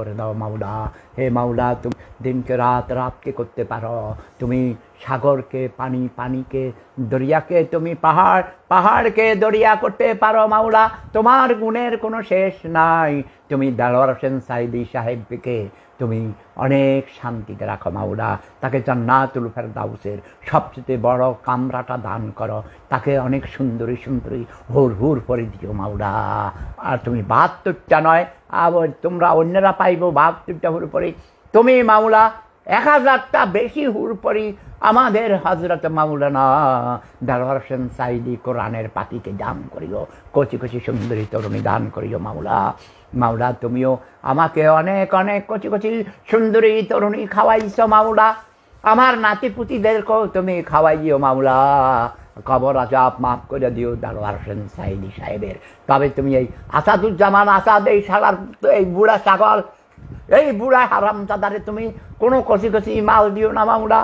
করে দাও মাওলা। হে মাওলা, তুমি দিনকে রাত রাতকে করতে পারো। তুমি সাগরকে, পানি, পানিকে, দরিয়াকে, তুমি পাহাড়, পাহাড়কে দরিয়া করতে পারো মাওলা। তোমার গুণের কোনো শেষ নাই। তুমি দেলোয়ার হোসেন সাইদি সাহেবকে তুমি অনেক শান্তিতে রাখো, মাওলা। তাকে জান্নাতুল ফেরদাউসের সবচেয়ে বড় কামরাটা দান করো। তাকে অনেক সুন্দরী সুন্দরী হুর হুর করে দিও, মাওলা। আর তুমি বাহাত্তরটা নয়, আবার তোমরা অন্যরা পাইব বাহাত্তরটা হুর পরে তুমি, মাওলা এক হাজারটা বেশি হুর পরি আমাদের হজরত মাওলানা হোসেন সাইদি কোরআনের পাতিকে দান করিও, কচি কচি সুন্দরী তরুণী দান করিও মাওলা। মাওলা, তুমিও আমাকে অনেক অনেক কচি কচি সুন্দরী তরুণী খাওয়াইছো মাওলা। আমার নাতি পুতিদেরকেও তুমি খাওয়াইও মাওলা। কবর আজাব মাফ করে দিও দারোয়ার হোসেন সাইদি সাহেবের। তবে তুমি এই আসাদুজ্জামান আসাদ, এই সালার এই বুড়া ছাগল এই বুড়া হারাম দাদারে তুমি কোনো কষি কষি মাল দিও না এই